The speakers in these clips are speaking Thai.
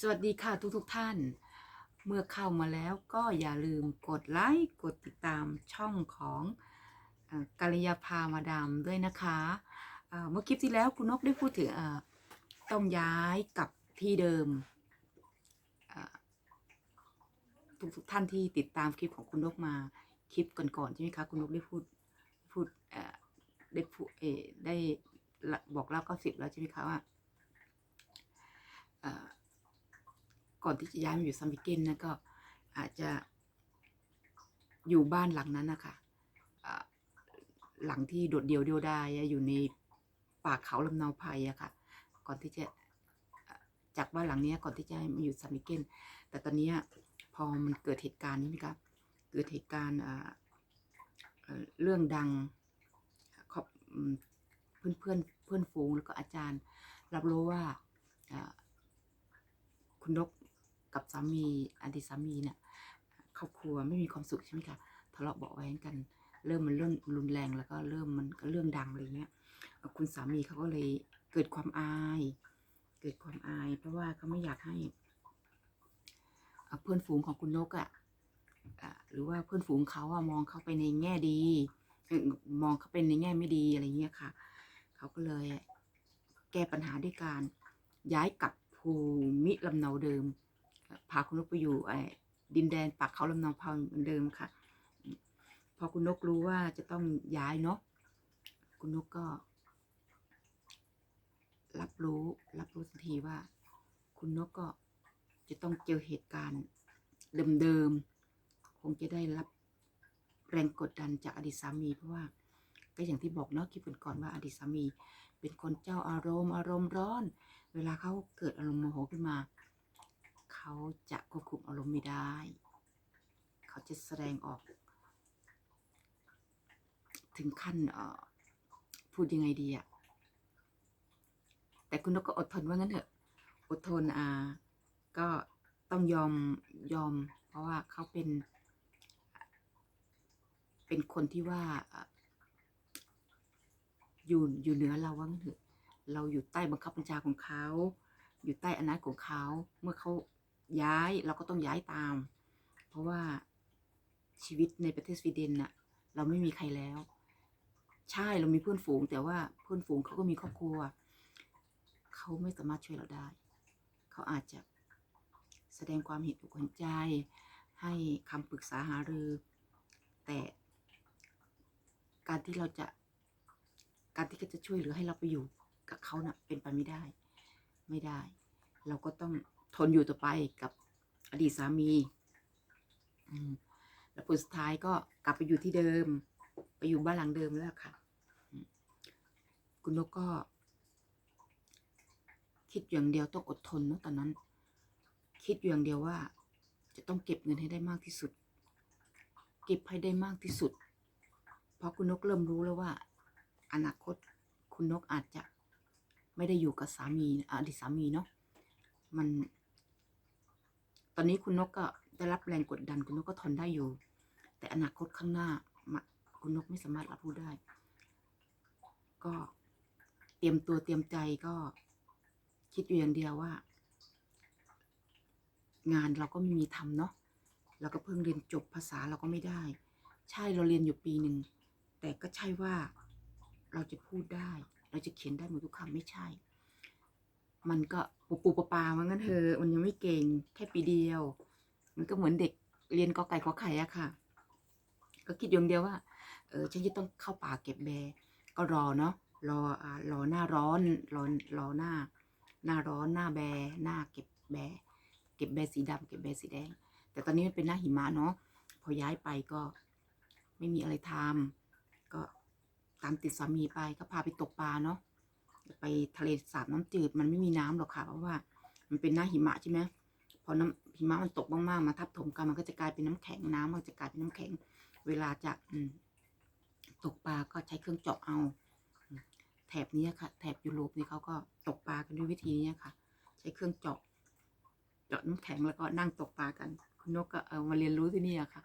สวัสดีค่ะทุกทุกๆท่าน เมื่อเข้ามาแล้วก็อย่าลืมกดไลค์กดติดตามช่องของกัลยาภามาดามด้วยนะคะเมื่อคลิปที่แล้วคุณนกได้พูดถึงต้องย้ายกลับที่เดิมทุกทุกๆท่านที่ติดตามคลิปของคุณนกมาคลิปก่อนๆใช่ไหมคะคุณนกได้พูดพูดได้พูดเอได้บอกเล่าก็สิบแล้วใช่ไหมคะว่า ก่อนที่จะย้ายมาอยู่ซัมบิเกนนะก็อาจจะอยู่บ้านหลังนั้นนะคะหลังที่โดดเดี่ยวเดียวดายอยู่ในป่าเขาลำเนาไพรอะค่ะ ก่อนที่จะจากบ้านหลังนี้ก่อนที่จะมาอยู่ซัมบิเกนแต่ตอนนี้พอมันเกิดเหตุการณ์นี้นะคะเกิดเหตุการณ์เรื่องดังเพื่อนเพื่อนเพื่อนฝูงแล้วก็อาจารย์ รับรู้ว่าอ่าคุณนก กับสามีอดีตสามีเนี่ยครอบครัวไม่มีความสุขใช่ไหมคะทะเลาะเบาะแว้งกัน เริ่มมันเรื่องรุนแรงแล้วก็เริ่มมันก็เรื่องดังอะไรเงี้ยคุณสามีเขาก็เลยเกิดความอาย เกิดความอาย เพราะว่าเขาไม่อยากให้เพื่อนฝูงของคุณนกอะ่ะหรือว่าเพื่อนฝูงเขาอะมองเขาไปในแง่ดี มองเขาเป็นในแง่ไม่ดีอะไรเงี้ยค่ะ เขาก็เลยแก้ปัญหาด้วยการย้ายกลับภูมิลำเนาเดิม พาคุณนกไปอยู่ไอ้ดินแดนปากเขาลำเนาเผาเหมือนเดิมค่ะ พอคุณนกรู้ว่าจะต้องย้ายเนาะคุณนกก็ รับรู้ รับรู้ทันทีว่า คุณนกก็จะต้องเจอเหตุการณ์เดิมๆคงจะได้รับแรงกดดันจากอดีตสามี เพราะว่าก็อย่างที่บอกเนาะคลิปก่อนว่าอดีตสามี เป็นคนเจ้าอารมณ์อารมณ์ร้อน เวลาเขาเกิดอารมณ์โมโหขึ้นมา เขาจะควบคุมอารมณ์ไม่ได้ เขาจะแสดงออก ถึงขั้นเออพูดยังไงดีอะแต่คุณนกก็อดทนว่างั้นเถอะ อดทนอ่า ก็ต้องยอมยอม เพราะว่าเขาเป็น เป็นคนที่ว่าเอ่ออยู่อยู่เหนือเราว่างั้นเถอะ เราอยู่ใต้บังคับบัญชาของเขา อยู่ใต้อำนาจของเขา เมื่อเขา ย้ายเราก็ต้องย้ายตาม เพราะว่าชีวิตในประเทศสวีเดนน่ะ เราไม่มีใครแล้ว ใช่เรามีเพื่อนฝูง แต่ว่าเพื่อนฝูงเขาก็มีครอบครัวเขาไม่สามารถช่วยเราได้ เขาอาจจะแสดงความเห็นอกเห็นใจ ให้คำปรึกษาหารือ แต่การที่เราจะการที่เขาจะช่วยเหลือให้เราไปอยู่กับเขานะ่ะเป็นไปไม่ได้ ไม่ได้ เราก็ต้อง ทนอยู่ต่อไปกับอดีตสามีแล้วผลสุดท้ายก็กลับไปอยู่ที่เดิม ไปอยู่บ้านหลังเดิมแล้วค่ะ คุณนกก็ คิดอย่างเดียวต้องอดทนเนอะตอนนั้น คิดอย่างเดียวว่า จะต้องเก็บเงินให้ได้มากที่สุด เก็บให้ได้มากที่สุด เพราะคุณนกเริ่มรู้แล้วว่า อนาคตคุณนกอาจจะไม่ได้อยู่กับสามีอดีตสามีเนาะมัน ตอนนี้คุณนกก็ได้รับแรงกดดันคุณนกก็ทนได้อยู่ แต่อนาคตข้างหน้าคุณนกไม่สามารถรับรู้ได้ ก็เตรียมตัวเตรียมใจก็คิดอยู่อย่างเดียวว่า งานเราก็ไม่มีทำเนาะเราก็เพิ่งเรียนจบภาษาเราก็ไม่ได้ ใช่เราเรียนอยู่ปีหนึ่งแต่ก็ใช่ว่าเราจะพูดได้ เราจะเขียนได้หมดทุกคำไม่ใช่ มันก็ปูปูปลาปามันงั้นเธอมันยังไม่เก่งแค่ปีเดียว มันก็เหมือนเด็กเรียนกอไก่ขอไข่อะค่ะ ก็คิดอย่างเดียวว่า เออฉันจะต้องเข้าป่าเก็บแบก็รอเนาะรออ่ารอหน้าร้อนรอรอหน้า หน้าร้อนหน้าแบหน้าเก็บแบเก็บแบสีดำเก็บแบสีแดง แต่ตอนนี้มันเป็นหน้าหิมะเนาะพอย้ายไปก็ไม่มีอะไรทำก็ตามติดสามีไปก็พาไปตกปลาเนาะ ไปทะเลสาบน้ำจืดมันไม่มีน้ำหรอกค่ะเพราะว่า มันเป็นหน้าหิมะใช่ไหมพอน้ำหิมะมันตกมากๆมาทับถมกันมันก็จะกลายเป็นน้ำแข็งน้ำมันจะกลายเป็นน้ำแข็ง เวลาจะตกปลาก็ใช้เครื่องเจาะเอาแถบนี้ค่ะ แถบยุโรปนี่เขาก็ตกปลากันด้วยวิธีนี้ค่ะ ใช้เครื่องเจาะเจาะน้ำแข็งแล้วก็นั่งตกปลากัน คุณนกก็เอามาเรียนรู้ที่นี่อะค่ะ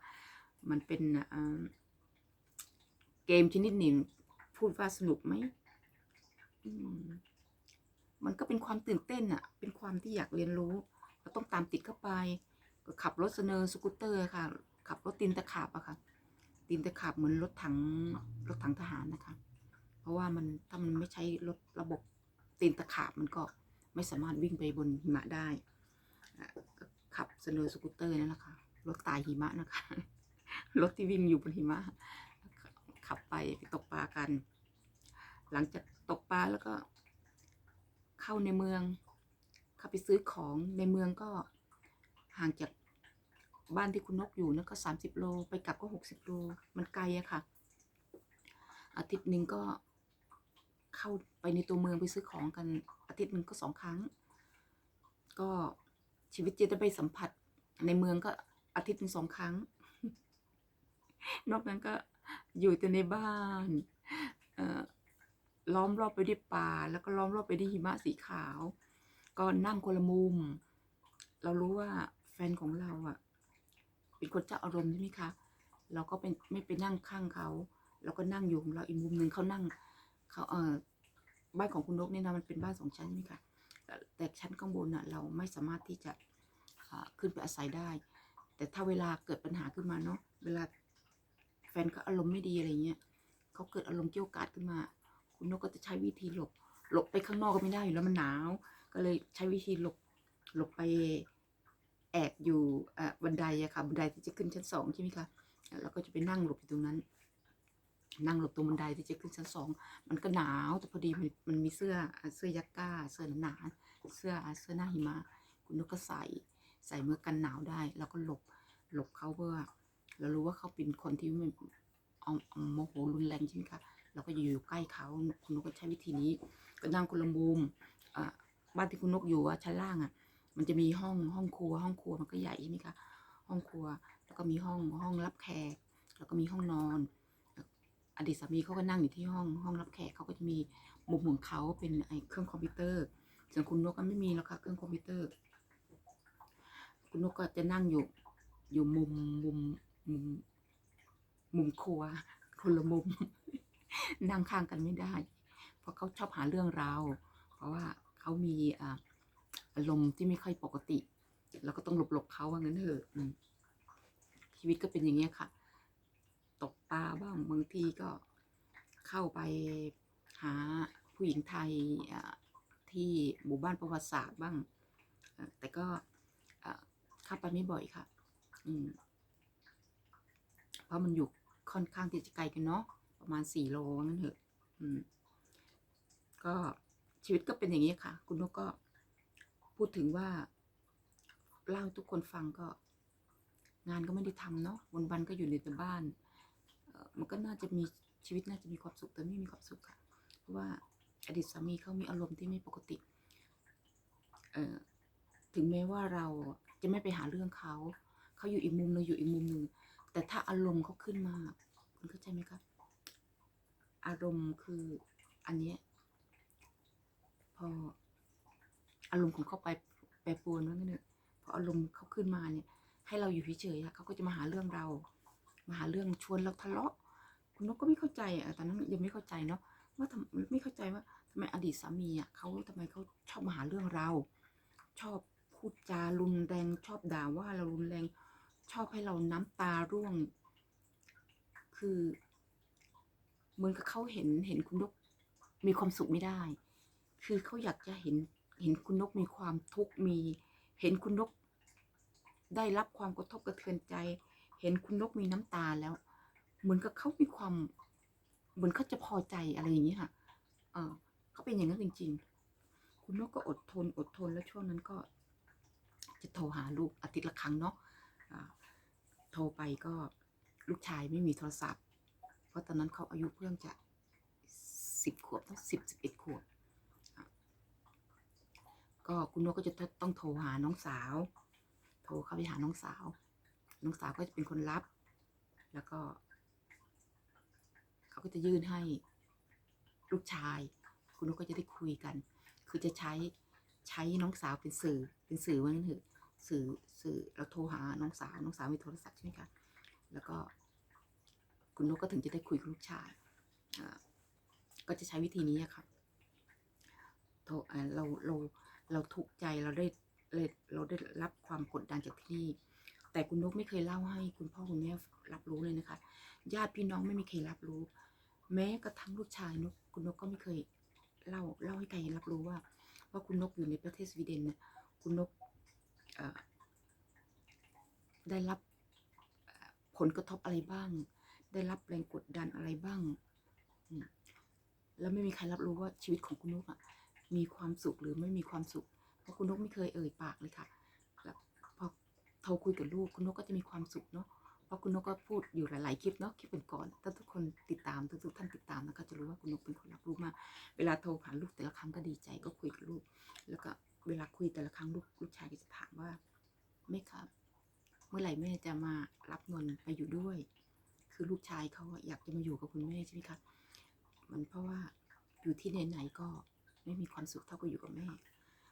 มันเป็นเกมชนิดหนึ่งพูดว่าสนุกไหม มันก็เป็นความตื่นเต้นอะเป็นความที่อยากเรียนรู้เก็ต้องตามติดเข้าไป ก็ขับรถเสนอสกูตเตอร์ค่ะ ขับรถตีนตะขาบอะค่ะ ตีนตะขาบเหมือนรถถังรถถังทหารนะคะ เพราะว่ามันถ้ามันไม่ใช้รถระบบตีนตะขาบมันก็ไม่สามารถวิ่งไปบนหิมะได้ก็ขับเสนอสกูตเตอร์นั่นแหละค่ะ รถตายหิมะนะคะ รถที่วิ่งอยู่บนหิมะ ขับไปไปตกปลากัน หลังจากตกปลาแล้วก็ เข้าในเมือง เข้าไปซื้อของในเมืองก็ห่างจากบ้านที่คุณนกอยู่นะก็สามสิบโลไปกลับก็หกสิบโลมันไกลอะค่ะ อาทิตย์หนึ่งก็เข้าไปในตัวเมืองไปซื้อของกัน อาทิตย์หนึ่งก็สองครั้ง ก็ชีวิตจะได้ไปสัมผัส ในเมืองก็อาทิตย์หนึ่งสองครั้ง นอกนั้นก็อยู่แต่ในบ้าน เอ่อ ล้อมรอบไปด้วยป่า แล้วก็ล้อมรอบไปด้วยหิมะสีขาว ก็นั่งคนละมุม เรารู้ว่าแฟนของเราอะ เป็นคนเจ้าอารมณ์ใช่ไหมคะ เราก็เป็นไม่ไปนั่งข้างเขาเราก็นั่งอยู่ของเราอีกมุมหนึ่งเขานั่งเขาเออบ้านของคุณนกเนี่ยนะมันเป็นบ้านสองชั้นใช่ไหมคะแต่ชั้นข้างบนน่ะเราไม่สามารถที่จะขึ้นไปอาศัยได้ แต่ถ้าเวลาเกิดปัญหาขึ้นมาเนาะเวลาแฟนเขาอารมณ์ไม่ดีอะไรเงี้ยเขาเกิดอารมณ์เกี่ยวกาดขึ้นมา คุณนกก็จะใช้วิธีหลบ หลบไปข้างนอกก็ไม่ได้อยู่แล้วมันหนาว ก็เลยใช้วิธีหลบ หลบไปแอบอยู่บันไดอะค่ะ บันไดที่จะขึ้นชั้นสองใช่ไหมคะแล้วก็จะไปนั่งหลบอยู่ตรงนั้น นั่งหลบตรงบันไดที่จะขึ้นชั้นสอง มันก็หนาว แต่พอดีมันมันมีเสื้อ เสื้อยักก้า เสื้อหนาเสื้อ เสื้อหน้าหิมะ คุณนกก็ใส่ ใส่เมื่อกันหนาวได้ แล้วก็หลบ หลบเขาเพื่อเรารู้ว่าเขาเป็นคนที่เอาโมโหรุนแรงใช่ไหมคะ เราก็อยู่ใกล้เขาคุณนกก็ใช้วิธีนี้ ก็นั่งคนละมุมบ้านที่คุณนกอยู่อะชั้นล่างอะมันจะมีห้องห้องครัว ห้องครัวมันก็ใหญ่ใช่ไหมคะห้องครัวแล้วก็มีห้องห้องรับแขก แล้วก็มีห้องนอน อดีตสามีเขาก็นั่งอยู่ที่ห้องห้องรับแขกเขาก็จะมีมุมของเขาเป็นไอ้เครื่องคอมพิวเตอร์ส่วนคุณนกก็ไม่มีแล้วค่ะเครื่องคอมพิวเตอร์ คุณนกก็จะนั่งอยู่อยู่มุมมุมมุมมุมครัวคนละมุม นั่งข้างกันไม่ได้ เพราะเขาชอบหาเรื่องเรา เพราะว่าเขามีอารมณ์ที่ไม่ค่อยปกติ เราก็ต้องหลบหลบๆเขาว่างั้นเถอะชีวิตก็เป็นอย่างเงี้ยค่ะ ตกปลาบ้างบางทีก็เข้าไปหาผู้หญิงไทยที่หมู่บ้านประวัติศาสตร์บ้าง แต่ก็เข้าไปไม่บ่อยค่ะ อืมเพราะมันอยู่ค่อนข้างที่จะไกลกันเนาะ ประมาณสี่โลว่างั้นเถอะอืม ก็ชีวิตก็เป็นอย่างนี้ค่ะ คุณนกก็พูดถึงว่าเล่าทุกคนฟังก็ งานก็ไม่ได้ทำเนาะวันวันก็อยู่ในแต่บ้านมันก็น่าจะมีชีวิตน่าจะมีความสุขแต่ไม่มีความสุขค่ะ เพราะว่าอดีตสามีเขามีอารมณ์ที่ไม่ปกติ เอ่อถึงแม้ว่าเราจะไม่ไปหาเรื่องเขา เขาอยู่อีกมุมหนึงอยู่อีกมุมหนึ่งแต่ถ้าอารมณ์เขาขึ้นมาคุณเข้าใจไหมคะ อารมณ์คืออันเนี้ยพออารมณ์ของเขาไปแปรปรวนว่างั้นเถอะพออารมณ์เขาขึ้นมาเนี่ย ให้เราอยู่เฉยๆเขาก็จะมาหาเรื่องเรา มาหาเรื่องชวนเราทะเลาะ คุณนกก็ไม่เข้าใจอะตอนนั้นยังไม่เข้าใจเนาะว่าทำไม่เข้าใจว่าทำไมอดีตสามีอะเขาทำไมเขาชอบมาหาเรื่องเรา ชอบพูดจารุนแรงชอบด่าว่าเรารุนแรง ชอบให้เราน้ำตาร่วง คือ เหมือนกับเขาเห็นเห็นคุณนกมีความสุขไม่ได้ คือเขาอยากจะเห็นเห็นคุณนกมีความทุกข์มี เห็นคุณนก ได้รับความกระทบกระเทือนใจ เห็นคุณนกมีน้ำตาแล้ว เหมือนกับเขามีความ เหมือนเขาจะพอใจอะไรอย่างนี้ค่ะ เออเขาเป็นอย่างนั้นจริง ๆ คุณนกก็อดทนอดทนแล้วช่วงนั้นก็ จะโทรหาลูกอาทิตย์ละครั้งเนาะโทรไปก็ลูกชายไม่มีโทรศัพท์ ราะตอนนั้นเขาอายุเพิ่งจะสิบขวบต้องสิบสิบเอ็ดขวบ ก็คุณนกก็จะต้องโทรหาน้องสาว โทรเข้าไปหาน้องสาว น้องสาวก็จะเป็นคนรับ แล้วก็ เขาก็จะยื่นให้ลูกชาย คุณนกก็จะได้คุยกัน คือจะใช้ใช้น้องสาวเป็นสื่อ เป็นสื่อว่างั้นเถอะสื่อสื่อเราโทรหาน้องสาว น้องสาวมีโทรศัพท์ใช่ไหมคะ แล้วก็ คุณนกก็ถึงจะได้คุยกับลูกชายก็จะใช้วิธีนี้ค่ะโทรอ่าเราเราเราถูกใจเราได้เราได้รับความกดดันจากที่นี่แต่คุณนกไม่เคยเล่าให้คุณพ่อคุณแม่รับรู้เลยนะคะ ญาติพี่น้องไม่มีใครรับรู้ แม้กระทั่งลูกชายนกคุณนกก็ไม่เคยเล่าเล่าให้ใครรับรู้ว่าว่าคุณนกอยู่ในประเทศสวีเดนเนี่ยคุณนกได้รับผลกระทบอะไรบ้าง ได้รับแรงกดดันอะไรบ้าง แล้วไม่มีใครรับรู้ว่าชีวิตของคุณนกอะมีความสุขหรือไม่มีความสุข เพราะคุณนกไม่เคยเอ่ยปากเลยค่ะ แล้วพอโทรคุยกับลูกคุณนกก็จะมีความสุขเนาะ เพราะคุณนกก็พูดอยู่หลาย ๆ คลิปเนาะ คลิปก่อนๆถ้าทุกคนติดตามทุกๆท่านติดตามนะคะจะรู้ว่าคุณนกเป็นคนรับรู้มาก เวลาโทรผ่านลูกแต่ละครั้งก็ดีใจ สุขเท่ากับอยู่กับแม่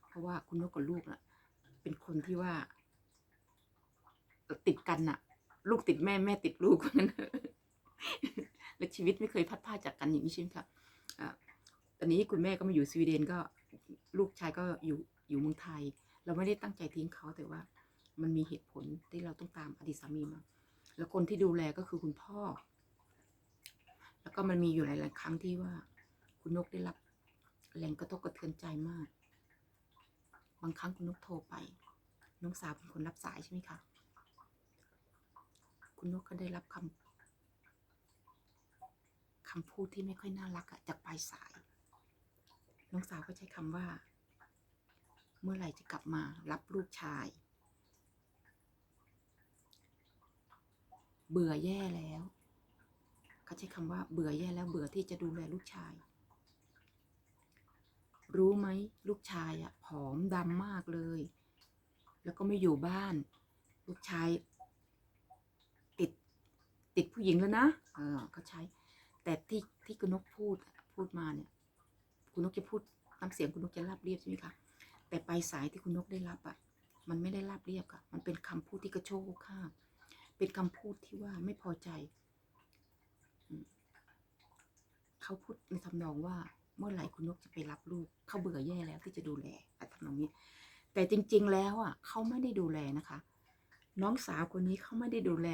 เพราะว่าคุณนกกับลูกน่ะ เป็นคนที่ว่า ติดกันน่ะ ลูกติดแม่แม่ติดลูกว่างั้นและชีวิตไม่เคยพัดพาจากกันอย่างนี้ใช่ไหมคะอ่าตอนนี้คุณแม่ก็มาอยู่สวีเดนก็ลูกชายก็อยู่อยู่เมืองไทย เราไม่ได้ตั้งใจทิ้งเขาแต่ว่า มันมีเหตุผลที่เราต้องตามอดีตสามีมา แล้วคนที่ดูแลก็คือคุณพ่อ แล้วก็มันมีอยู่หลาย ๆ ครั้งที่ว่า คุณนกได้รับ แรงกระทบกระเทือนใจมาก บางครั้งคุณนุกโทรไป น้องสาวเป็นคนรับสายใช่ไหมคะ คุณนุกก็ได้รับคำคำพูดที่ไม่ค่อยน่ารักอะจากปลายสาย น้องสาวก็ใช้คำว่า เมื่อไหร่จะกลับมารับลูกชาย เบื่อแย่แล้วเขาใช้คำว่าเบื่อแย่แล้วเบื่อที่จะดูแลลูกชาย รู้ไหมลูกชายอะผอมดำมากเลย แล้วก็ไม่อยู่บ้าน ลูกชาย ติดติดผู้หญิงแล้วนะเออเขาใช้ แต่ที่ที่คุณนกพูดพูดมาเนี่ย คุณนกจะพูดน้ำเสียงคุณนกจะราบเรียบใช่ไหมคะแต่ปลายสายที่คุณนกได้รับอะมันไม่ได้ราบเรียบค่ะ มันเป็นคำพูดที่กระโชกข้าเป็นคำพูดที่ว่าไม่พอใจ เขาพูดในทำนองว่า เมื่อไหร่คุณนกจะไปรับลูกเขาเบื่อแย่แล้วที่จะดูแลอะทำนองนี้ แต่จริง ๆ แล้วอะเขาไม่ได้ดูแลนะคะ น้องสาวคนนี้เขาไม่ได้ดูแล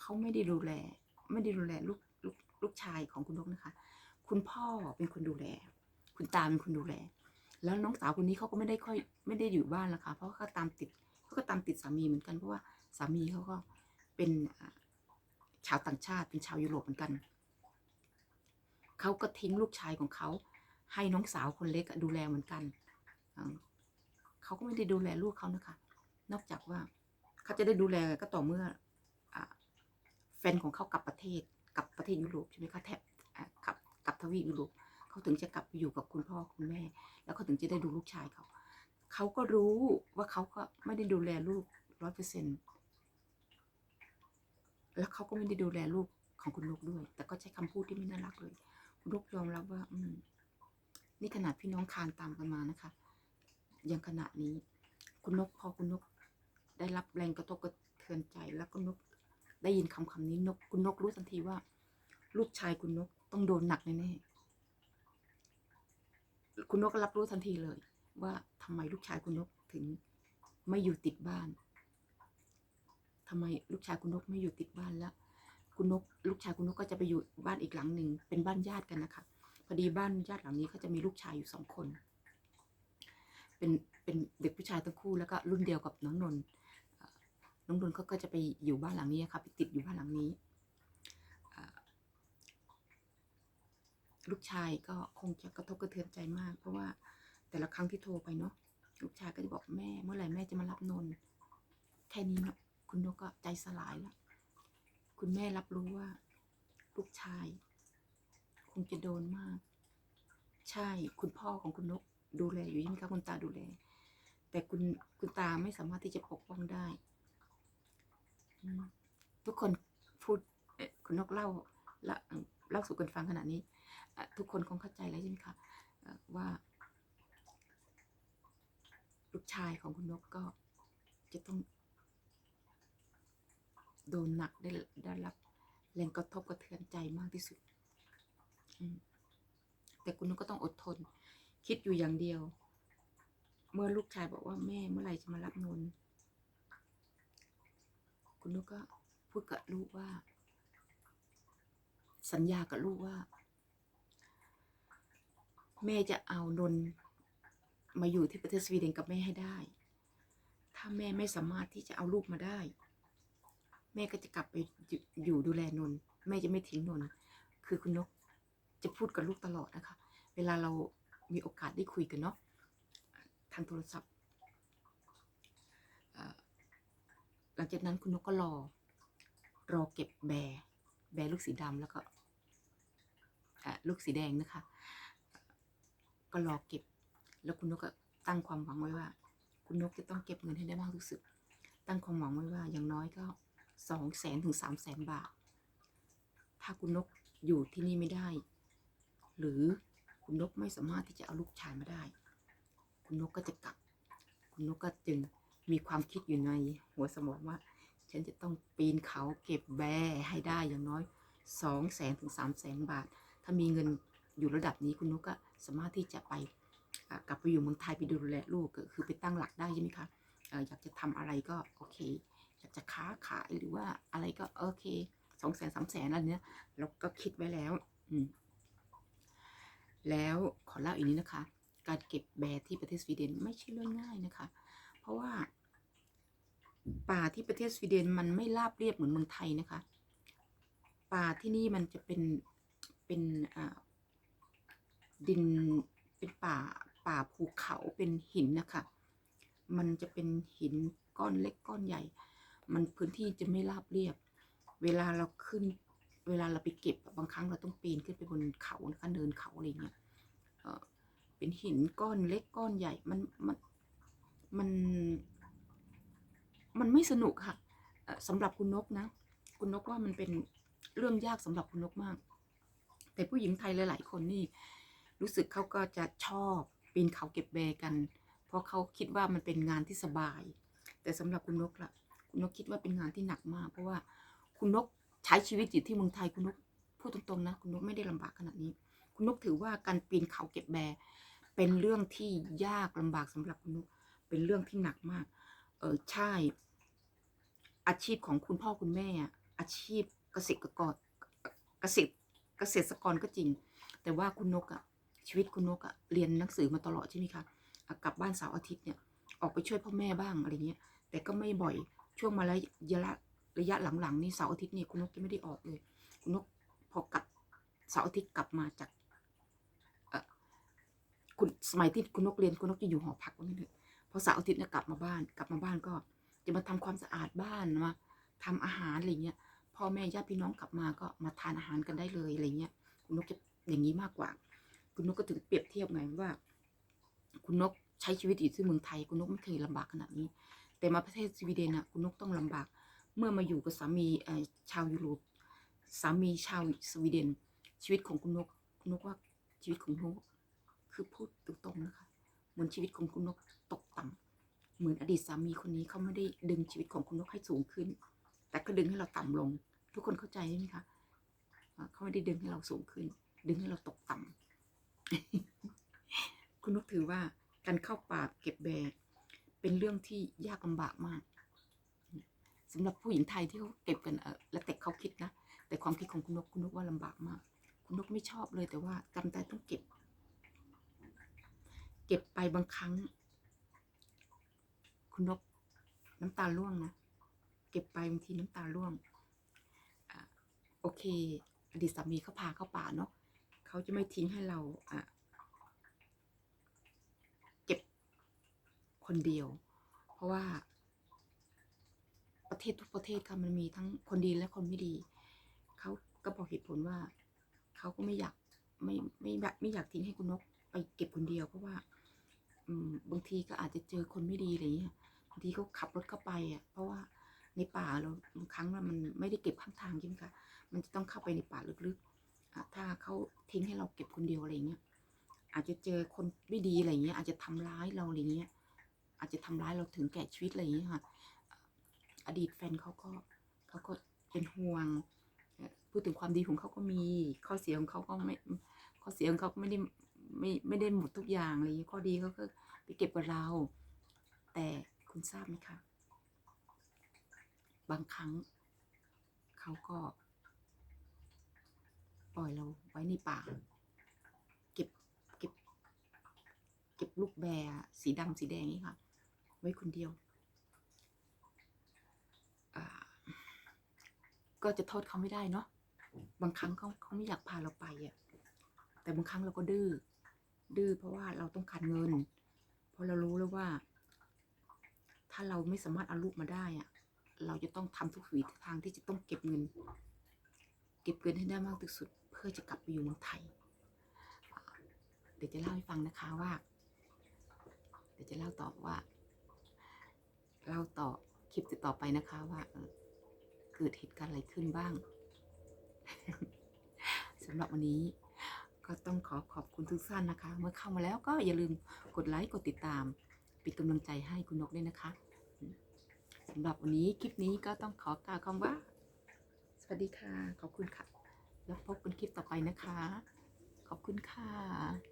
เขาไม่ได้ดูแล ไม่ได้ดูแลลูกลูกลูกชายของคุณนกนะคะ คุณพ่อเป็นคนดูแล คุณตาเป็นคนดูแล แล้วน้องสาวคนนี้เขาก็ไม่ได้ค่อยไม่ได้อยู่บ้านละค่ะ เพราะเขาตามติดเขาก็ตามติดสามีเหมือนกันเพราะว่าสามีเขาก็เป็นชาวต่างชาติเป็นชาวยุโรปเหมือนกัน เขาก็ทิ้งลูกชายของเขา ให้น้องสาวคนเล็กดูแลเหมือนกัน เขาก็ไม่ได้ดูแลลูกเขานะคะ นอกจากว่าเขาจะได้ดูแลก็ต่อเมื่อแฟนของเขากลับประเทศกลับประเทศยุโรปใช่ไหมคะแทบกลับกลับทวีปยุโรปเขาถึงจะกลับไปอยู่กับคุณพ่อคุณแม่ แล้วเขาถึงจะได้ดูลูกชายเขาเขาก็รู้ว่าเขาก็ไม่ได้ดูแลลูกร้อยเปอร์เซ็นต์แล้วเขาก็ไม่ได้ดูแลลูกของคุณนกด้วย แต่ก็ใช้คำพูดที่ไม่น่ารักเลย คุกยอมรับว่า อืม นี่ขนาดพี่น้องคานตามกันมานะคะ ยังขนาดนี้ คุณนกพอคุณนก ได้รับแรงกระทบกระเทือนใจ แล้วก็นก ได้ยินคำคำนี้นก คุณนกรู้ทันทีว่า ลูกชายคุณนกต้องโดนหนักแน่ๆคุณนกก็รับรู้ทันทีเลย ว่าทำไมลูกชายคุณนกถึง ไม่อยู่ติดบ้านทำไมลูกชายคุณนกไม่อยู่ติดบ้านแล้ว คุณนกลูกชายคุณนกก็จะไปอยู่บ้านอีกหลังหนึ่งเป็นบ้านญาติกันนะคะพอดีบ้านญาติหลังนี้เขาจะมีลูกชายอยู่สองคน เป็นเป็นเด็กผู้ชายทั้งคู่แล้วก็รุ่นเดียวกับน้องนนท์น้องนนท์เขาก็จะไปอยู่บ้านหลังนี้ค่ะไปติดอยู่บ้านหลังนี้ลูกชายก็คงจะกระทบกระเทือนใจมาก เพราะว่าแต่ละครั้งที่โทรไปเนาะลูกชายก็จะบอกแม่เมื่อไหร่แม่จะมารับนนท์แค่นี้เนาะคุณนกก็ใจสลายแล้ว คุณแม่รับรู้ว่า ลูกชาย คงจะโดนมาก ใช่คุณพ่อของคุณนกดูแลอยู่ใช่ไหมคะคุณตาดูแล แต่คุณคุณตาไม่สามารถที่จะปกป้องได้ ทุกคนพูดคุณนกเล่าละเล่าสู่กันฟังขนาดนี้ทุกคนคงเข้าใจแล้วใช่ไหมคะว่า ลูกชายของคุณนกก็จะต้อง โดนหนักได้ได้รับแรงกระทบกระเทือนใจมากที่สุด แต่คุณนกก็ต้องอดทน คิดอยู่อย่างเดียว เมื่อลูกชายบอกว่าแม่เมื่อไหร่จะมารับนนคุณนุกก็พูดกับลูกว่า สัญญากับลูกว่า แม่จะเอานนมาอยู่ที่ประเทศสวีเดนกับแม่ให้ได้ ถ้าแม่ไม่สามารถที่จะเอาลูกมาได้ แม่ก็จะกลับไปอยู่ดูแลนนท์แม่จะไม่ทิ้งนนท์คือคุณนกจะพูดกับลูกตลอดนะคะ เวลาเรามีโอกาสได้คุยกันเนาะทางโทรศัพท์หลังจากนั้นคุณนกก็รอ รอเก็บแบแบลูกสีดำแล้วก็ลูกสีแดงนะคะ ก็รอเก็บ แล้วคุณนกก็ตั้งความหวังไว้ว่า คุณนกจะต้องเก็บเงินให้ได้มากที่สุด ตั้งความหวังไว้ว่าอย่างน้อยก็ สองแสนถึงสามแสนบาท ถ้าคุณนกอยู่ที่นี่ไม่ได้ หรือคุณนกไม่สามารถที่จะเอาลูกชายมาได้ คุณนกก็จะกลับ คุณนกก็จึงมีความคิดอยู่ในหัวสมองว่า ฉันจะต้องปีนเขาเก็บแบให้ได้อย่างน้อยสองแสนถึงสามแสนบาท ถ้ามีเงินอยู่ระดับนี้คุณนกก็สามารถที่จะไปะกลับไปอยู่เมืองไทยไปดูแลลูกก็คือไปตั้งหลักได้ใช่ไหมคะเอ่ออยากจะทำอะไรก็โอเค อยากจะค้าขายหรือว่าอะไรก็โอเคสองแสนสามแสนอันเนี้ยเราก็คิดไว้แล้ว อืม แล้วขอเล่าอีกนิดนะคะ การเก็บแบร์ที่ประเทศสวีเดนไม่ใช่เรื่องง่ายนะคะ เพราะว่าป่าที่ประเทศสวีเดนมันไม่ราบเรียบเหมือนเมืองไทยนะคะ ป่าที่นี่มันจะเป็นเป็นดินเป็นป่าป่าภูเขาเป็นหินนะคะ มันจะเป็นหินก้อนเล็กก้อนใหญ่ มันพื้นที่จะไม่ราบเรียบ เวลาเราขึ้น เวลาเราไปเก็บบางครั้งเราต้องปีนขึ้นไปบนเขานะคะเนินเขาอะไรเงี้ยเป็นหินก้อนเล็กก้อนใหญ่มันมันมัน มันไม่สนุกค่ะเอ่อสำหรับคุณนกนะ คุณนกว่ามันเป็นเรื่องยากสำหรับคุณนกมาก แต่ผู้หญิงไทยหลาย ๆ คนนี่ รู้สึกเขาก็จะชอบปีนเขาเก็บแบกัน เพราะเขาคิดว่ามันเป็นงานที่สบาย แต่สำหรับคุณนกล่ะ คุณนกคิดว่าเป็นงานที่หนักมาก เพราะว่าคุณนกใช้ชีวิตอยู่ที่เมืองไทยคุณนกพูดตรงๆนะ คุณนกไม่ได้ลำบากขนาดนี้ คุณนกถือว่าการปีนเขาเก็บแบเป็นเรื่องที่ยากลำบากสำหรับคุณนกเป็นเรื่องที่หนักมาก เออใช่ อาชีพของคุณพ่อคุณแม่อะอาชีพเกษตรกรเกษตรเกษตรกรก็จริง แต่ว่าคุณนกอะชีวิตคุณนกอะเรียนหนังสือมาตลอดใช่ไหมคะอะกลับบ้านเสาร์อาทิตย์เนี่ยออกไปช่วยพ่อแม่บ้างอะไรเงี้ย แต่ก็ไม่บ่อย ช่วงมาระยะระยะหลังๆนี่เสาร์อาทิตย์นี่คุณนกจะไม่ได้ออกเลย คุณนกพอกลับเสาร์อาทิตย์กลับมาจากคุณสมัยที่คุณนกเรียนคุณนกจะอยู่หอพักวันนี้เลยพอเสาร์อาทิตย์เนี่ยกลับมาบ้าน กลับมาบ้านก็ จะมาทำความสะอาดบ้านมาทำอาหารอะไรเงี้ยพ่อแม่ญาติพี่น้องกลับมาก็มาทานอาหารกันได้เลยอะไรเงี้ยคุณนกจะอย่างนี้มากกว่า คุณนกก็ถึงเปรียบเทียบไงว่า คุณนกใช้ชีวิตอยู่ที่เมืองไทย คุณนกไม่เคยลำบากขนาดนี้ แต่มาประเทศสวีเดนน่ะคุณนกต้องลำบาก เมื่อมาอยู่กับสามีชาวยุโรปสามีชาวสวีเดน ชีวิตของคุณนกคุณนกว่าชีวิตของคุณนกคือพูดตรงๆนะคะเหมือนชีวิตของคุณนกตกต่ำเหมือนอดีตสามีคนนี้เขาไม่ได้ดึงชีวิตของคุณนกให้สูงขึ้น แต่ก็ดึงให้เราต่ำลง ทุกคนเข้าใจใช่ไหมคะเขาไม่ได้ดึงให้เราสูงขึ้น ดึงให้เราตกต่ำคุณนกถือว่าการเข้าป่าเก็บแบร์ เป็นเรื่องที่ยากลำบากมากสำหรับผู้หญิงไทยที่เขาเก็บกันเออแล้วแต่เขาคิดนะ แต่ความคิดของคุณนกคุณนกว่าลำบากมาก คุณนกไม่ชอบเลยแต่ว่าจำใจต้องเก็บ เก็บไปบางครั้ง คุณนกน้ำตาร่วงนะเก็บไปบางทีน้ำตาร่วงอโอเค อดีตสามีเขาพาเข้าป่าเนาะเขาจะไม่ทิ้งให้เราอะเก็บ คนเดียว เพราะว่า ประเทศทุกประเทศค่ะมันมีทั้งคนดีและคนไม่ดี เขาก็บอกเหตุผลว่า เขาก็ไม่อยากไม่ไม่แบบไม่อยากทิ้งให้คุณนกไปเก็บคนเดียว เพราะว่า อืมบางทีก็อาจจะเจอคนไม่ดีอะไรเงี้ยบางทีเขาขับรถเข้าไปอะ เพราะว่าในป่าเราบางครั้งมันไม่ได้เก็บข้างทางใช่ไหมคะมันจะต้องเข้าไปในป่าลึกๆอะถ้าเขาทิ้งให้เราเก็บคนเดียวอะไรเงี้ยอาจจะเจอคนไม่ดีอะไรเงี้ยอาจจะทำร้ายเราอะไรเงี้ย อาจจะทำร้ายเราถึงแก่ชีวิตอะไรอย่างเงี้ค่ะ อดีตแฟนเขาก็เขาก็เป็นห่วง พูดถึงความดีของเขาก็มี ข้อเสียของเขาก็ไม่ ข้อเสียของเขาก็ไม่ได้ไม่ไม่ได้หมดทุกอย่างอะไรอย่างเงี้ยข้อดีเขาก็ไปเก็บกับเรา แต่คุณทราบไหมคะ บางครั้งเขาก็ ปล่อยเราไว้ในป่าเก็บเก็บ เก็บลูกแบรสีดำสีแดงนี่ค่ะ ไว้คนเดียวก็จะโทษเขาไม่ได้เนาะบางครั้งเขาเขาไม่อยากพาเราไปอะแต่บางครั้งเราก็ดื้อดื้อเพราะว่าเราต้องการเงิน เพราะเรารู้แล้วว่า ถ้าเราไม่สามารถเอาลูกมาได้อะเราจะต้องทำทุกวิถีทางที่จะต้องเก็บเงิน เก็บเงินให้ได้มากที่สุด เพื่อจะกลับไปอยู่เมืองไทยเดี๋ยวจะเล่าให้ฟังนะคะว่า เดี๋ยวจะเล่าต่อว่า เล่าต่อคลิปต่อไปนะคะว่าเออเกิดเหตุการณ์อะไรขึ้นบ้างสำหรับวันนี้ก็ต้องขอขอบคุณทุกท่านนะคะ เมื่อเข้ามาแล้วก็อย่าลืมกดไลค์กดติดตาม เป็นกำลังใจให้คุณนกด้วยนะคะสำหรับวันนี้คลิปนี้ก็ต้องขอกล่าวคำว่า สวัสดีค่ะ ขอบคุณค่ะ แล้วพบกันคลิปต่อไปนะคะ ขอบคุณค่ะ